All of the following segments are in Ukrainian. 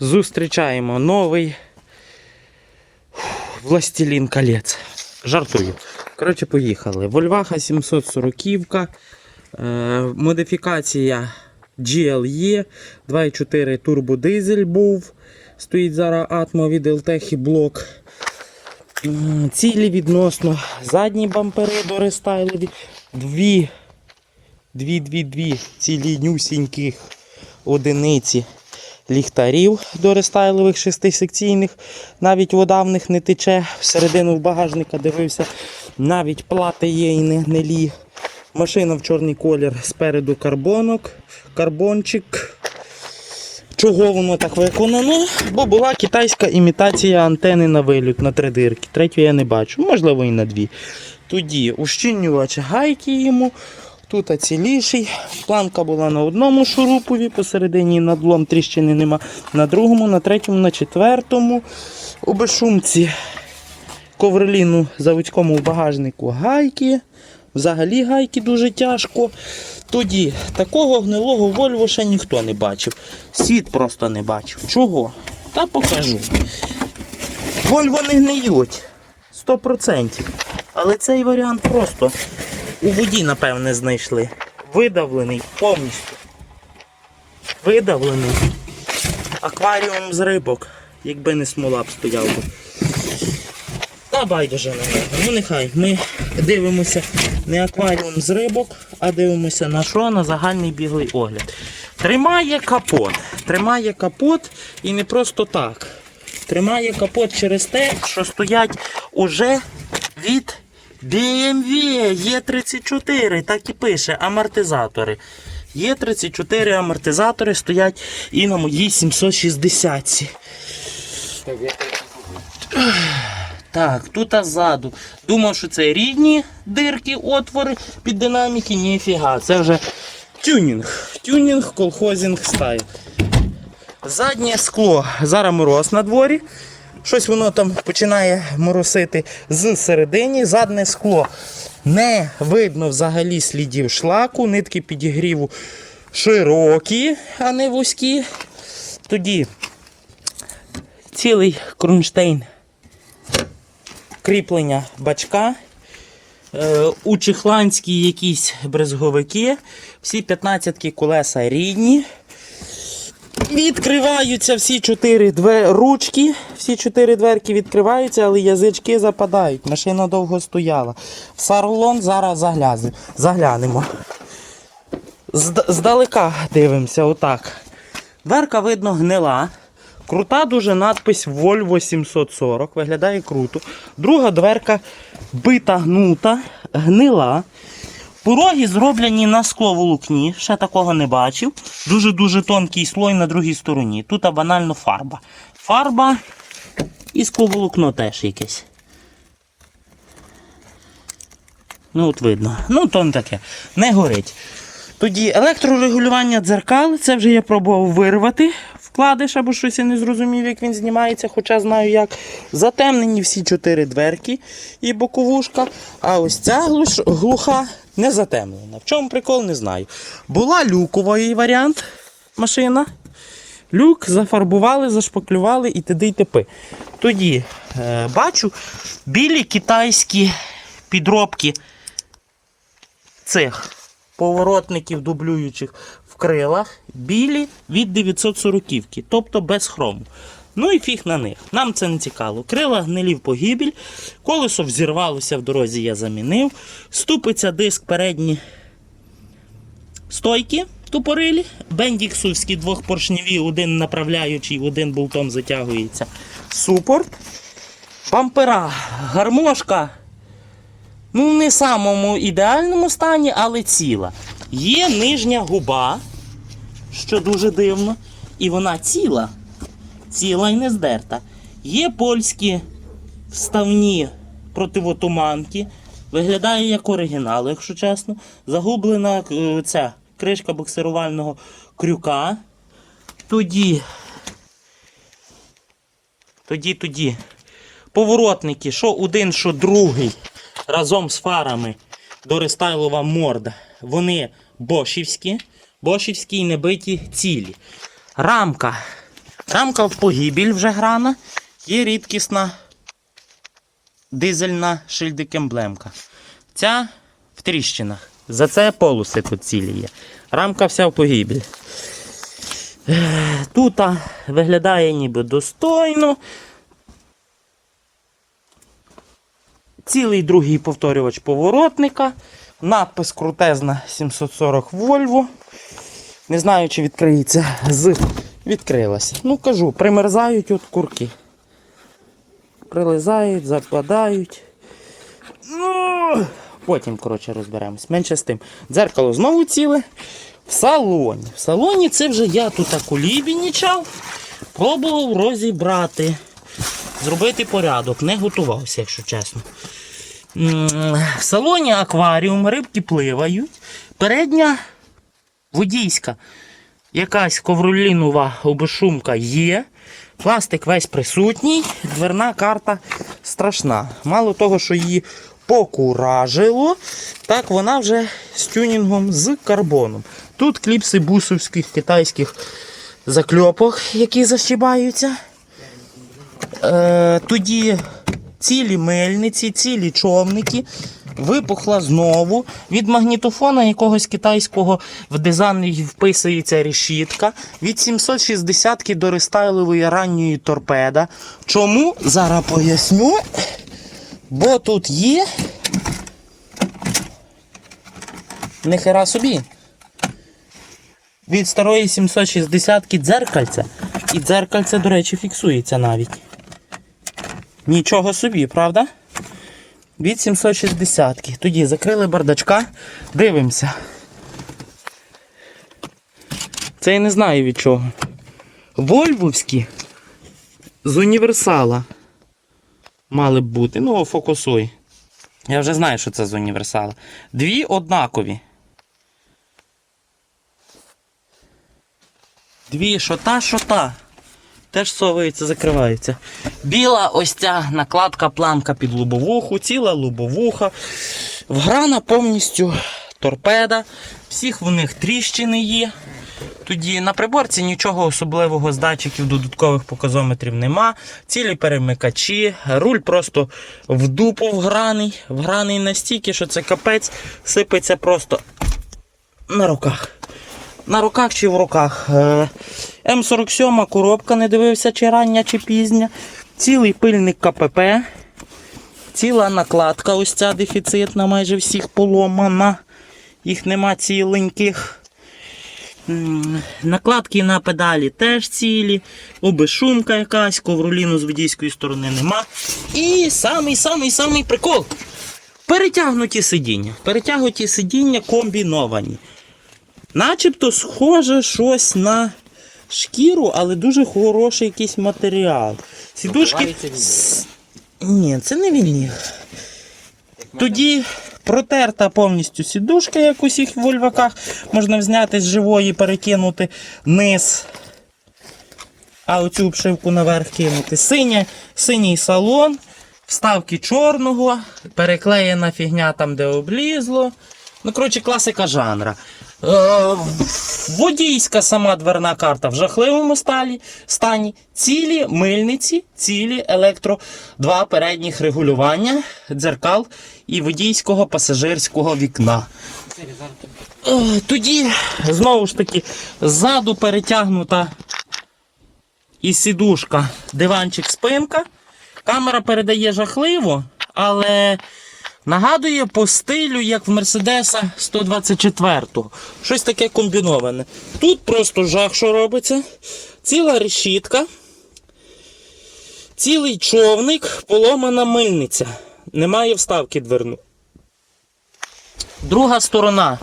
Зустрічаємо новий Властелін колець. Жартую. Коротше, поїхали. Вольваха 740 е, модифікація GLE 2.4 турбодизель був. Стоїть зараз Atmo від і блок. Цілі відносно. Задні бампери дорестайлові. Дві, дві, дві, дві цілінюсіньких одиниці ліхтарів до рестайлових шестисекційних. Навіть вода в них не тече. Всередину в багажника дивився. Навіть плати є і не гнилі. Машина в чорний колір спереду карбонок, карбончик. Чого воно так виконано? Бо була китайська імітація антени на виліт на три дирки. Третю я не бачу, можливо і на дві. Тоді ущільнювач гайки йому. Тут ціліший. Планка була на одному шурупові, посередині надлом тріщини нема. На другому, на третьому, на четвертому. У безшумці ковроліну заводському в багажнику гайки. Взагалі гайки дуже тяжко. Тоді такого гнилого Вольво ще ніхто не бачив. Світ просто не бачив. Чого? Та покажу. Вольво не гниють. 100%. Але цей варіант просто у воді, напевне, знайшли. Видавлений повністю. Видавлений. Акваріум з рибок, якби не смола б стояв би. Та байдуже на нього. Ну нехай. Ми дивимося не акваріум з рибок, а дивимося на що? На загальний біглий огляд. Тримає капот. Тримає капот і не просто так. Тримає капот через те, що стоять уже від BMW Є34, так і пише, амортизатори. Є34 амортизатори стоять і на моїй 760. Так, тут ззаду. Думав, що це рідні дирки, отвори під динаміки, ніфіга. Це вже тюнінг. Тюнінг, колхозінг стайл. Заднє скло. Зараз мороз на дворі. Щось воно там починає моросити з середині. Заднє скло не видно взагалі слідів шлаку, нитки підігріву широкі, а не вузькі. Тоді цілий кронштейн кріплення бачка. Е, У чехландській якісь брезговики. Всі 15 колеса рідні. Відкриваються всі чотири две... ручки, всі чотири дверки відкриваються, але язички западають. Машина довго стояла. В салон зараз заглязи- заглянемо. Зд- Здалека дивимося, отак. Дверка видно гнила. Крута дуже надпись Volvo 740. Виглядає круто. Друга дверка бита гнута, гнила. Пороги зроблені на скловолокні, ще такого не бачив. Дуже-дуже тонкий слой на другій стороні. Тут банально фарба. Фарба і скловолокно теж якесь. Ну, от видно. Ну, то не таке. Не горить. Тоді електрорегулювання дзеркал, це вже я пробував вирвати вкладиш або щось я не зрозумів, як він знімається, хоча знаю як. Затемнені всі чотири дверки і боковушка. А ось ця глуха не затемнена. В чому прикол, не знаю. Була люковий варіант машина. Люк зафарбували, зашпаклювали і т.д. і т.п. Тоді е, бачу білі китайські підробки цих поворотників дублюючих в крилах білі від 940-ки, тобто без хрому. Ну і фіг на них. Нам це не цікаво. Крила гнилі в погибель, колесо взірвалося в дорозі, я замінив. Ступиться диск передні стойки тупорилі. Бендіксовські двохпоршневі, один направляючий, один болтом затягується. Супорт. Бампера, гармошка. Ну, не в самому ідеальному стані, але ціла. Є нижня губа, що дуже дивно. І вона ціла. Ціла і не здерта. Є польські вставні противотуманки. Виглядає як оригінал, якщо чесно. Загублена е, ця кришка боксирувального крюка. Тоді. Тоді, тоді. Поворотники, що один, що другий, разом з фарами до рестайлова морда. Вони бошівські. Бошівські і небиті цілі. Рамка Рамка в погибіль вже грана. Є рідкісна дизельна шильдик-емблемка. Ця в тріщинах. За це полоси тут цілі є. Рамка вся в погибель. Тут виглядає ніби достойно. Цілий другий повторювач поворотника. Надпис крутезна 740 Volvo. Не знаю, чи відкриється з. Відкрилася. Ну кажу, примерзають от курки. Прилизають, западають. Ну, потім, коротше, розберемось. Менше з тим. Дзеркало знову ціле. В салоні. В салоні це вже я тут кулібінічав. Пробував розібрати. Зробити порядок. Не готувався, якщо чесно. В салоні акваріум, рибки пливають. Передня водійська. Якась ковролінова обешумка є. Пластик весь присутній, дверна карта страшна. Мало того, що її покуражило, так вона вже з тюнінгом з карбоном. Тут кліпси бусовських китайських закльопок, які защибаються. Е, тоді цілі мельниці, цілі човники. Випухла знову. Від магнітофона якогось китайського в дизайн вписується решітка. Від 760-ки до рестайлової ранньої торпеда. Чому? Зараз поясню. Бо тут є. Нехера собі. Від старої 760-ки дзеркальця. І дзеркальце, до речі, фіксується навіть. Нічого собі, правда? Від 760. Тоді закрили бардачка, дивимося. Це я не знаю від чого. Вольвовські з універсала мали б бути. Ну, фокусуй. Я вже знаю, що це з універсала. Дві однакові. Дві що та, що та. Теж совується, закриваються. Біла ось ця накладка планка під лубовуху, ціла лубовуха. Вграна повністю торпеда. Всіх в них тріщини є. Тоді на приборці нічого особливого з датчиків додаткових показометрів нема. Цілі перемикачі, руль просто в дупу вграний, вграний настільки, що це капець сипеться просто на руках. На руках чи в руках. Е, М47 коробка, не дивився, чи рання, чи пізня. Цілий пильник КПП. Ціла накладка, ось ця дефіцитна, майже всіх поломана. Їх нема ціленьких. Накладки на педалі теж цілі, обешумка якась, ковроліну з водійської сторони нема. І самий самий самий прикол. Перетягнуті сидіння. Перетягнуті сидіння комбіновані. Начебто схоже щось на шкіру, але дуже хороший якийсь матеріал. Сідушки. Ні, це не вінір. Тоді протерта повністю сідушка, як у всіх вольваках. Можна зняти з живої, перекинути низ. А оцю обшивку наверх кинути. Синя, синій салон, вставки чорного, переклеєна фігня там, де облізло. Ну, коротше, класика жанра. Е, водійська сама дверна карта в жахливому сталі, стані. Цілі мильниці, цілі електро, два передніх регулювання, дзеркал і водійського пасажирського вікна. Е, Тоді, знову ж таки, ззаду перетягнута і сідушка, диванчик, спинка. Камера передає жахливо, але нагадує по стилю, як в Мерседеса 124 го Щось таке комбіноване. Тут просто жах, що робиться. Ціла решітка, цілий човник, поломана мильниця. Немає вставки дверну. Друга сторона.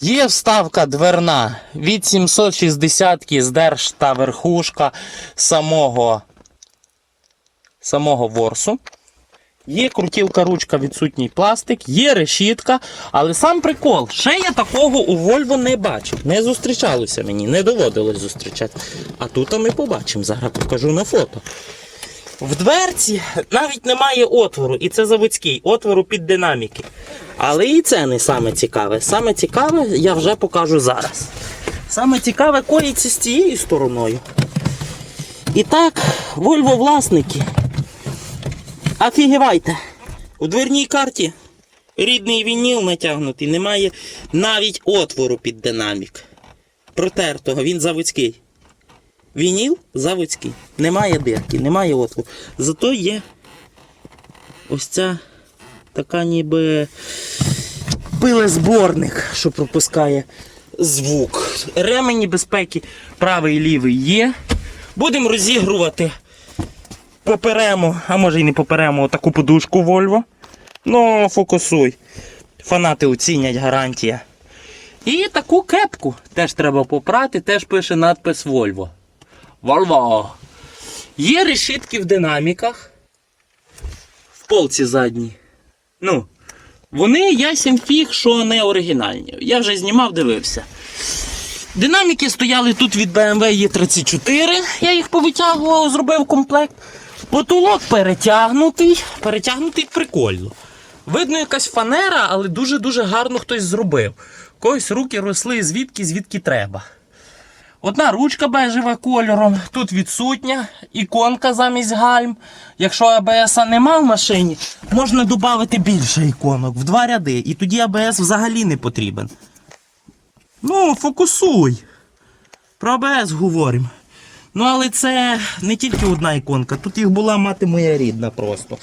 Є вставка дверна від 760 з держ та верхушка самого, самого ворсу. Є крутілка ручка, відсутній пластик, є решітка, але сам прикол, ще я такого у Volvo не бачив. Не зустрічалося мені, не доводилось зустрічати. А тут ми побачимо, зараз покажу на фото. В дверці навіть немає отвору, і це заводський, отвору під динаміки. Але і це не саме цікаве. Саме цікаве я вже покажу зараз. Саме цікаве коїться з цією стороною. І так, Volvo власники. Офігівайте. У дверній карті рідний вініл натягнутий, немає навіть отвору під динамік. Протертого, він заводський. Вініл заводський. Немає дирки, немає отвору. Зато є ось ця така ніби пилезборник, що пропускає звук. Ремені безпеки правий і лівий є. Будемо розігрувати поперемо, а може і не поперемо, таку подушку Volvo. Ну, фокусуй. Фанати оцінять гарантія. І таку кепку теж треба попрати, теж пише надпис Volvo. Volvo. Є решітки в динаміках. В полці задній. Ну, вони ясен фіг, що не оригінальні. Я вже знімав, дивився. Динаміки стояли тут від BMW E34. Я їх повитягував, зробив комплект. Потолок перетягнутий. Перетягнутий прикольно. Видно, якась фанера, але дуже-дуже гарно хтось зробив. Когось руки росли звідки, звідки треба. Одна ручка бежева кольором, тут відсутня, іконка замість гальм. Якщо АБС нема в машині, можна додати більше іконок в два ряди, і тоді АБС взагалі не потрібен. Ну, фокусуй. Про АБС говоримо. Ну, але це не тільки одна іконка, тут їх була мати моя рідна просто.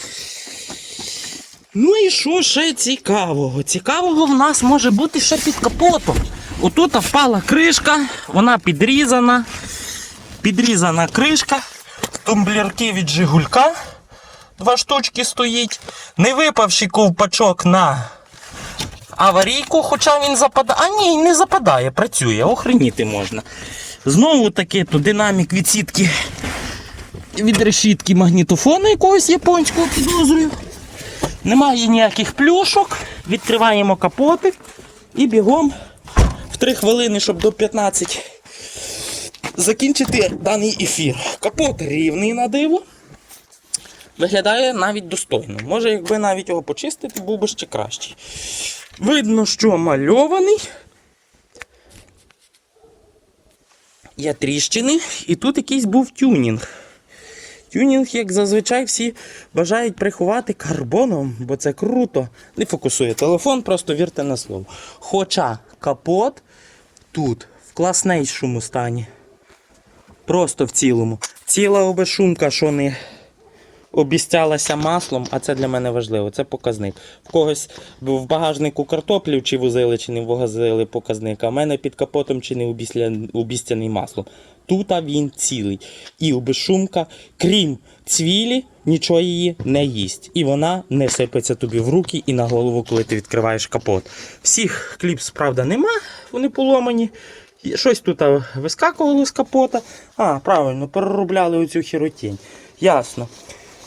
Ну і що ще цікавого? Цікавого в нас може бути ще під капотом. Отут впала кришка, вона підрізана. Підрізана кришка. Тумблірки від Жигулька. Два штучки стоїть. Не випавший ковпачок на аварійку, хоча він западає. А ні, не западає, працює, охреніти можна. Знову таки то динамік від сітки від решітки магнітофону якогось японського підозрюю. Немає ніяких плюшок. Відкриваємо капотик і бігом в 3 хвилини, щоб до 15 закінчити даний ефір. Капот рівний на диво. Виглядає навіть достойно. Може, якби навіть його почистити, був би ще кращий. Видно, що мальований. Є тріщини, і тут якийсь був тюнінг. Тюнінг, як зазвичай, всі бажають приховати карбоном, бо це круто. Не фокусує телефон, просто вірте на слово. Хоча капот тут в класнейшому стані. Просто в цілому. Ціла обешумка, що не обіцялася маслом, а це для мене важливо, це показник. В когось в багажнику картоплів чи возили, чи не возили показник, а в мене під капотом чи не обіцяний маслом. Тут він цілий. І обешумка, крім цвілі, нічого її не їсть. І вона не сипеться тобі в руки і на голову, коли ти відкриваєш капот. Всіх кліпс, правда, нема, вони поломані. Щось тут вискакувало з капота. А, правильно, переробляли оцю хіротінь. Ясно.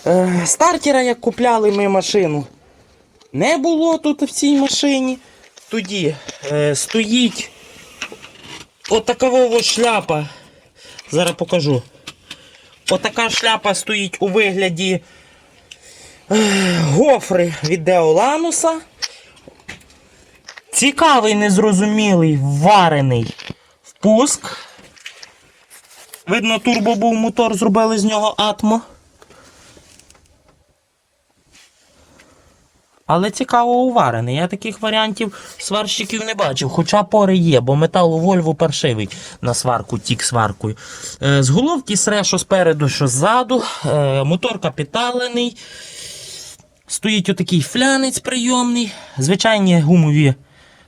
Е, стартера, як купляли ми машину, не було тут в цій машині. Тоді е, стоїть отакова шляпа. Зараз покажу. Отака шляпа стоїть у вигляді е, гофри від Деолануса. Цікавий, незрозумілий, варений впуск. Видно, турбо був мотор, зробили з нього атмо. Але цікаво уварений. Я таких варіантів сварщиків не бачив. Хоча пори є, бо метал у Вольву паршивий на сварку, тік сваркою. Е, з головки сре, що спереду, що ззаду. Е, мотор капіталений. Стоїть отакий флянець прийомний. Звичайні гумові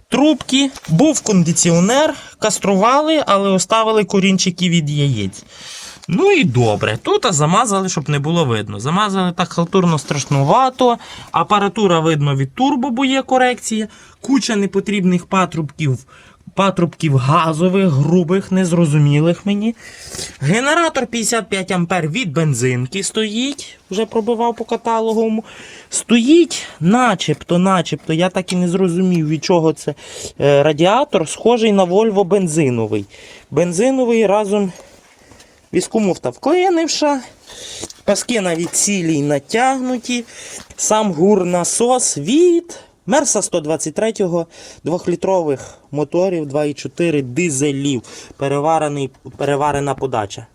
трубки. Був кондиціонер, кастрували, але оставили корінчики від яєць. Ну і добре. Тут замазали, щоб не було видно. Замазали так халтурно страшнувато. Апаратура видно від турбо, бо є корекція. Куча непотрібних патрубків. Патрубків газових, грубих, незрозумілих мені. Генератор 55 А від бензинки стоїть, вже пробивав по каталоговому. Стоїть, начебто, начебто, я так і не зрозумів, від чого це е, радіатор, схожий на Volvo бензиновий. Бензиновий разом Віскомуфта вклинивша, паски навіть цілі натягнуті, сам гур-насос від Мерса 123 двохлітрових моторів 2,4 дизелів, переварений, переварена подача.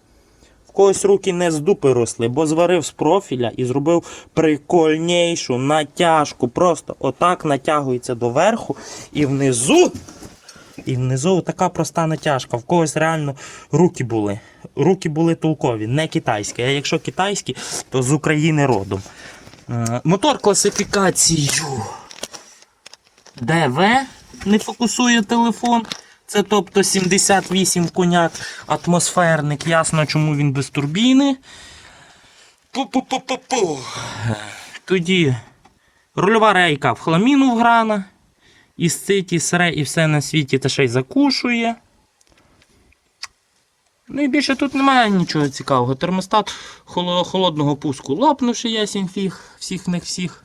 В когось руки не з дупи росли, бо зварив з профіля і зробив прикольнішу натяжку. Просто отак натягується доверху і внизу. І внизу така проста натяжка. В когось реально руки були. Руки були толкові, не китайські. А якщо китайські, то з України родом. Е, Мотор класифікацією ДВ не фокусує телефон. Це тобто 78 коняк атмосферник. Ясно, чому він без турбіни. Пу-пу-пу-пу-пу. Тоді рульова рейка в хламіну вграна. І сциті, сре, і все на світі та ще й закушує. Ну і більше тут немає нічого цікавого. Термостат холодного пуску лопнувши ясінь фіг, всіх них всіх.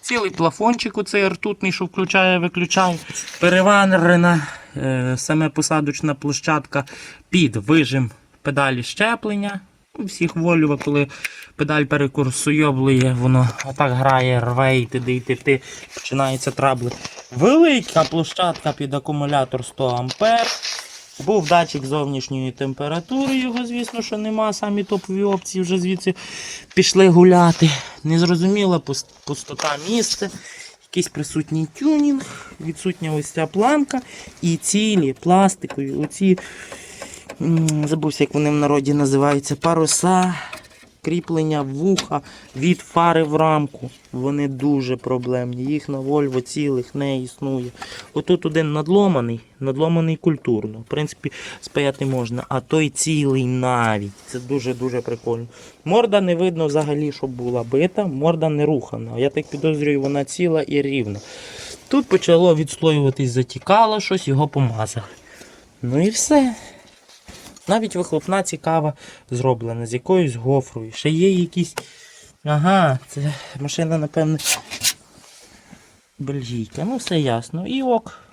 Цілий плафончик оцей ртутний, що включає, виключає. Переварена е, саме посадочна площадка під вижим педалі щеплення. У всіх волюва, коли педаль перекурсуйоблює, воно отак грає, рве і ти йти, ти починається трабли. Велика площадка під акумулятор 100 А. Був датчик зовнішньої температури, його, звісно, що нема. Самі топові опції вже звідси пішли гуляти. Незрозуміла пустота місця, якийсь присутній тюнінг, відсутня ось ця планка і цілі пластикові, оці, забувся, як вони в народі називаються, паруса, кріплення вуха від фари в рамку. Вони дуже проблемні. Їх на Volvo цілих не існує. Отут один надломаний, надломаний культурно. В принципі, спаяти можна, а той цілий навіть. Це дуже-дуже прикольно. Морда не видно взагалі, щоб була бита, морда не рухана. Я так підозрюю, вона ціла і рівна. Тут почало відслоюватись, затікало щось, його помазали. Ну і все. Навіть вихлопна цікава зроблена з якоюсь гофрою. Ще є якісь. Ага, це машина, напевне. Бельгійка. Ну, все ясно. І ок.